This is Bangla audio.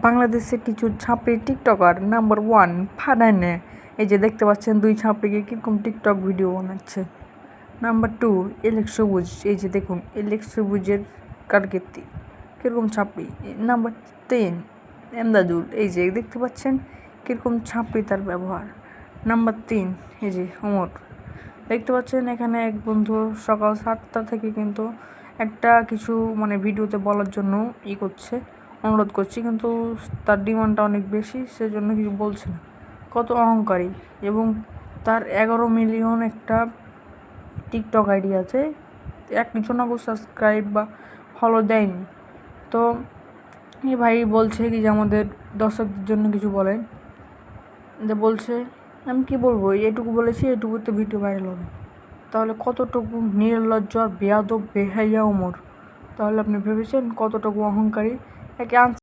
বাংলাদেশের কিছু ছাপড়ি টিকটকার নাম্বার ওয়ান ফানানে এই যে দেখতে পাচ্ছেন দুই ছাপড়িকে কীরকম টিকটক ভিডিও বানাচ্ছে। নাম্বার টু এলেক সবুজ এই যে দেখুন এলেক সবুজের কারকির্তি। কীরকম ছাপড়ি? নাম্বার তিন এমদাদুল এই যে দেখতে পাচ্ছেন কীরকম ছাপড়ি তার ব্যবহার। নাম্বার তিন, এই যে ওমর দেখতে পাচ্ছেন এখানে এক বন্ধু সকাল সাতটা থেকে কিন্তু একটা কিছু মানে ভিডিওতে বলার জন্য ই করছে। অনুরোধ করছি, কিন্তু তার ডিমান্ডটা অনেক বেশি, সেজন্য কিছু বলছে না। কত অহংকারী। এবং তার এগারো মিলিয়ন একটা টিকটক আইডি আছে, এক একজনও সাবস্ক্রাইব বা ফলো দেয়নি। তো এই ভাই বলছে কি যে আমাদের দর্শকদের জন্য কিছু বলেন। যে বলছে, আমি কি বলব, এটুকু বলেছি এটুকুতে ভিডিও ভাইরাল হবে। তাহলে কতটুকু নির্লজ্জ আর বেয়াদব বেহাইয়া ওমর তাহলে আপনি ভেবেছেন কতটুকু অহংকারী? একে আনসার